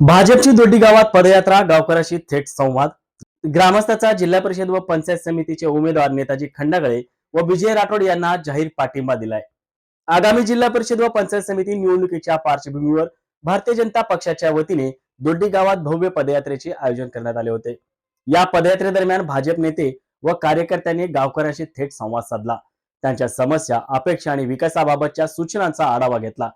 भाजपची दोड्डी गावात पदयात्रा गावकऱ्याशी थेट संवाद. ग्रामस्थाचा जिल्हा परिषद व पंचायत समितीचे उमेदवार नेताजी खंडागळे व विजय राठोड यांना जाहीर पाठिंबा दिलाय. आगामी जिल्हा परिषद व पंचायत समिती निवडणुकीच्या पार्श्वभूमीवर भारतीय जनता पक्षाच्या वतीने दोड्डी गावात भव्य पदयात्रेचे आयोजन करण्यात आले होते. या पदयात्रेदरम्यान भाजप नेते व कार्यकर्त्यांनी गावकऱ्यांशी थेट संवाद साधला. त्यांच्या समस्या अपेक्षा आणि विकासाबाबतच्या सूचनांचा आढावा घेतला.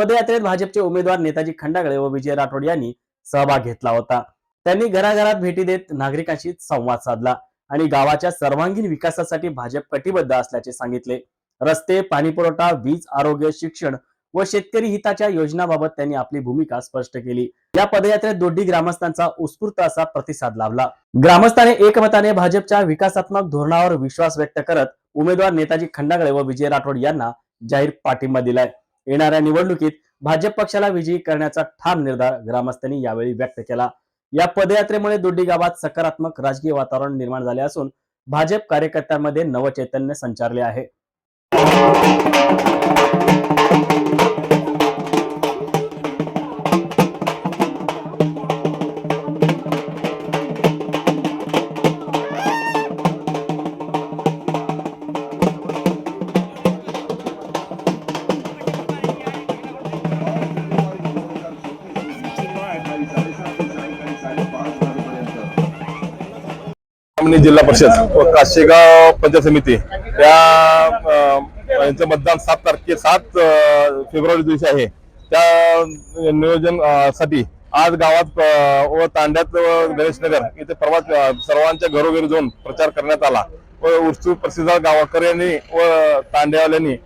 पदयात्रेत भाजपचे उमेदवार नेताजी खंडागळे व विजय राठोड यांनी सहभाग घेतला होता. त्यांनी घराघरात भेटी देत नागरिकांशी संवाद साधला आणि गावाच्या सर्वांगीण विकासासाठी भाजप कटिबद्ध असल्याचे सांगितले. रस्ते पाणीपुरवठा वीज आरोग्य शिक्षण व शेतकरी हिताच्या योजनाबाबत त्यांनी आपली भूमिका स्पष्ट केली. या पदयात्रेत दोड्डी ग्रामस्थांचा उत्स्फूर्त असा प्रतिसाद लाभला. ग्रामस्थाने एकमताने भाजपच्या विकासात्मक धोरणावर विश्वास व्यक्त करत उमेदवार नेताजी खंडागळे व विजय राठोड यांना जाहीर पाठिंबा दिलाय. येणाऱ्या निवडणुकीत भाजप पक्षाला विजयी करण्याचा ठाम निर्धार ग्रामस्थांनी यावेळी व्यक्त केला. या पदयात्रेमुळे दोड्डी गावात सकारात्मक राजकीय वातावरण निर्माण झाले असून भाजप कार्यकर्त्यांमध्ये नवचैतन्य संचारले आहे. जिल्हा परिषद व काशेगाव पंचायत समिती. त्या यांचं मतदान सात तारखे सात फेब्रुवारी दिवशी आहे. त्या नियोजनसाठी आज गावात व तांड्यात व गणेशनगर इथे परवा अं, सर्वांच्या घरोघरी जाऊन प्रचार करण्यात आला. व उत्सुक प्रतिसाद गावकऱ्यांनी व तांड्यावाल्यांनी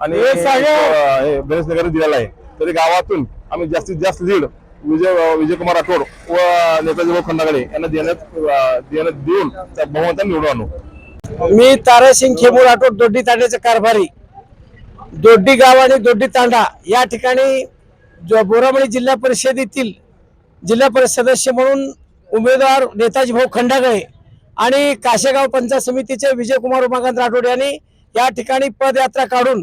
आणि गणेशनगर दिलेला आहे. तरी गावातून आम्ही जास्तीत जास्त लीड विजय विजयकुमार राठोड व नेताजी भाऊ खंडागळे यांना देण्यात देण्यात देऊन त्या बहुमताने निवडून आणू. मी तारासिंग खेमू राठोड दोड्डी तांड्याचे कारभारी. दोड्डी गाव आणि दोड्डी तांडा या ठिकाणी जो बोरामणी जिल्हा परिषदेतील जिल्हा परिषद सदस्य म्हणून उमेदवार नेताजी भाऊ खंडागळे आणि काशेगाव पंचायत समितीचे विजयकुमार उमाकांत राठोड यांनी या ठिकाणी पदयात्रा काढून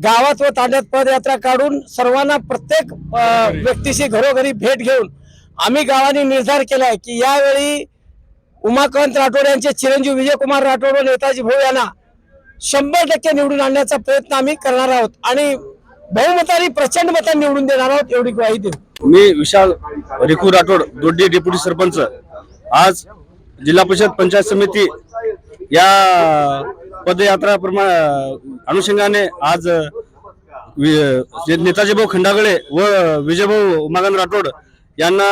गावात व तांड्यात पदयात्रा काढून सर्वांना प्रत्येक व्यक्तीशी घरोघरी भेट घेऊन आम्ही गावाने निर्धार केलाय की यावेळी उमाकांत राठोड यांचे चिरंजीव विजयकुमार राठोड व नेताजी भाऊ यांना शंभर टक्के निवडून आणण्याचा प्रयत्न आम्ही करणार आहोत आणि बहुमताने प्रचंड मतांनी निवडून देणार आहोत एवढी ग्वाही देऊ. मी विशाल रिकू राठोड दोड्डी डेप्युटी सरपंच आज जिल्हा परिषद पंचायत समिती या पदयात्रा प्रमा अनुषंगाने आज वि- नेताजी भाऊ खंडागळे व विजयभाऊ उमाकांत राठोड यांना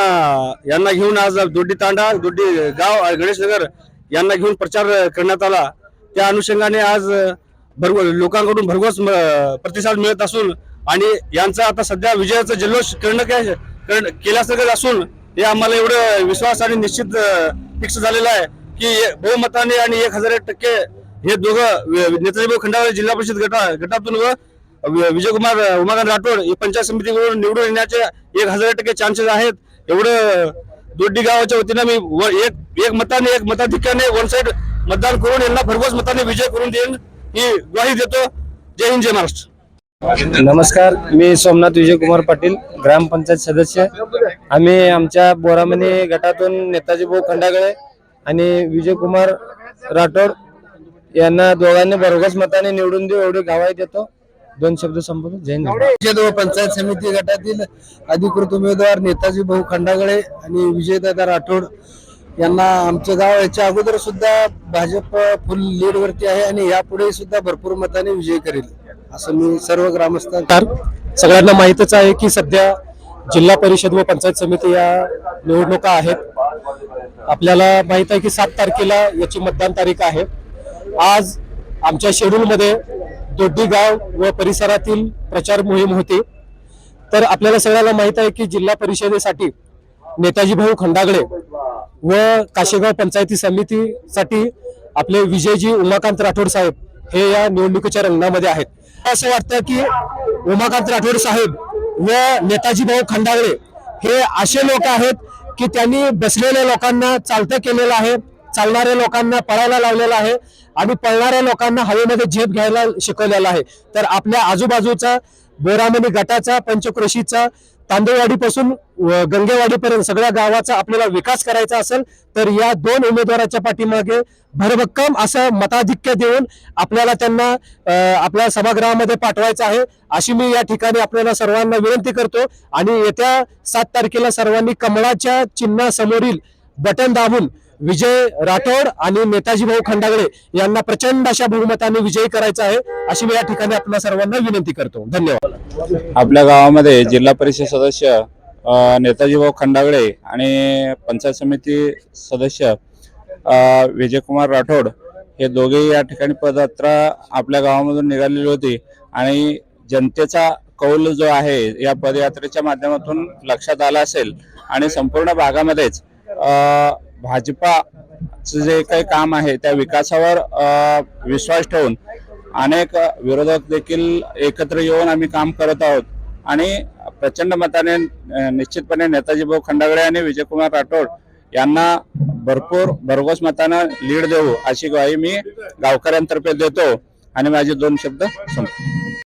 यांना घेऊन आज दोड्डी तांडा दोड्डी गाव गणेशनगर यांना घेऊन प्रचार करण्यात आला. त्या अनुषंगाने आज भरव लोकांकडून भरघोस प्रतिसाद मिळत असून आणि यांचा आता सध्या विजयाचा जल्लोष करणं काय केल्यासारखं असून हे आम्हाला एवढं विश्वास आणि निश्चित फिक्स झालेला आहे की बहुमताने आणि एक हजार एक टक्के हे दोघं नेताजी भाऊ खंडागळे जिल्हा परिषद गटा गटातून व विजयकुमार उमाकांत राठोड हे पंचायत समितीकडून निवडून येण्याचे एक हजार टक्के चान्सेस आहेत. एवढं दोड्डी गावाच्या वतीनं मी व- एक एक मताने एक मताधिक्याने वन साइड मतदान करून यांना भरघोस मताने विजय करून देईन ही ग्वाही देतो. जय हिंद जय महाराष्ट्र. नमस्कार मी सोमनाथ विजयकुमार पाटील ग्रामपंचायत सदस्य. आम्ही आमच्या बोरामणी गटातून नेताजी भाऊ खंडागळे आणि विजयकुमार राठोड यांना दोघांनी भरघोस मताने निवडून देऊ एवढी गावाही देतो. दोन शब्द जय हिंद. परिषद व पंचायत समिती गटातील अधिकृत उमेदवार नेताजी भाऊ खंडागळे आणि विजयदादा राठोड यांना आमचं गाव याच्या अगोदर सुद्धा भाजप फुल लीड वरती आहे आणि यापुढे सुद्धा भरपूर मताने विजय करेल असं मी सर्व ग्रामस्थांना सगळ्यांना माहितच आहे की सध्या जिल्हा परिषद व पंचायत समिती या निवडणुका आहेत. आपल्याला माहीत आहे की सात तारखेला याची मतदान तारीख आहे. आज आमच्या शेड्यूलमध्ये दोड्डी गाव व परिसरातील प्रचार मोहीम होती. तर आपल्याला सगळ्याला माहीत आहे की जिल्हा परिषदेसाठी नेताजी भाऊ खंडागळे व काशेगाव पंचायती समितीसाठी आपले विजयजी उमाकांत राठोड साहेब हे या निवडणुकीच्या रंगणामध्ये आहेत. असं वाटतं की उमाकांत राठोड साहेब व नेताजी भाऊ खंडागळे हे असे लोक आहेत की त्यांनी बसलेल्या लोकांना चालतं केलेलं आहे. चालणाऱ्या लोकांना पळायला लावलेला आहे आणि पळणाऱ्या लोकांना हवेमध्ये झेप घ्यायला शिकवलेला आहे. तर आपल्या आजूबाजूचा बोरामणी गटाचा पंचक्रोशीचा तांदळवाडीपासून गंगेवाडीपर्यंत सगळ्या गावाचा आपल्याला विकास करायचा असेल तर या दोन उमेदवाराच्या पाठीमागे भरभक्कम असं मताधिक्य देऊन आपल्याला त्यांना आपल्या सभागृहामध्ये पाठवायचं आहे. अशी मी या ठिकाणी आपल्याला सर्वांना विनंती करतो आणि येत्या सात तारखेला सर्वांनी कमळाच्या चिन्हासमोरील बटन दाबून विजय राठोड आणि नेताजी भाऊ खंडागळे यांना प्रचंड अशा बहुमताने विजयी करायचा आहे अशी मी या ठिकाणी आपल्या सर्वांना विनंती करतो. धन्यवाद. आपल्या गावामध्ये जिल्हा परिषद सदस्य नेताजी भाऊ खंडागळे आणि पंचायत समिती सदस्य विजयकुमार राठोड हे दोघेही या ठिकाणी पदयात्रा आपल्या गावामधून निघालेली होती आणि जनतेचा कौल जो आहे या पदयात्रेच्या माध्यमातून लक्षात आला असेल आणि संपूर्ण भागामध्येच भाजपाचं जे काही काम आहे त्या विकासावर विश्वास ठेवून अनेक विरोधक देखील एकत्र येऊन आम्ही काम करत आहोत. आणि प्रचंड मताने निश्चितपणे नेताजी भाऊ खंडागळे आणि विजयकुमार राठोड यांना भरपूर भरघोस मतानं लीड देऊ अशी ग्वाही मी गावकऱ्यांतर्फे देतो. आणि माझे दोन शब्द संपतो